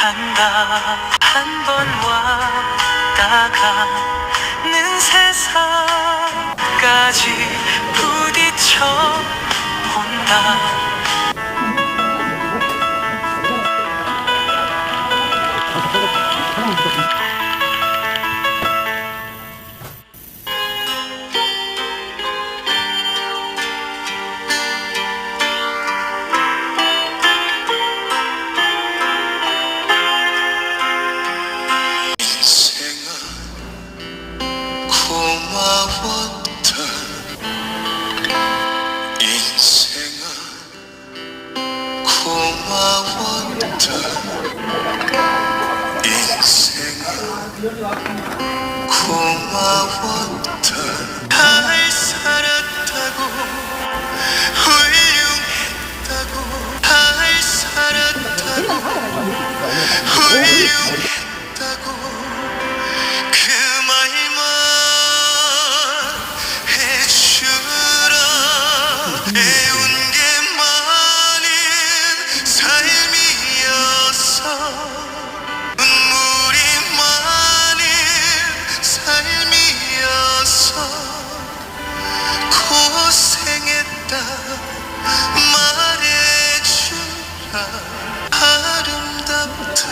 간다. 한 번 왔다가 는 세상까지 부딪혀 온다 고마웠다 잘 살았다고 훌륭했다고 잘 살았다고 훌륭했다고 배운 게 많은 삶이었어 눈물이 많은 삶이었어 고생했다 말해주라. 아름답다.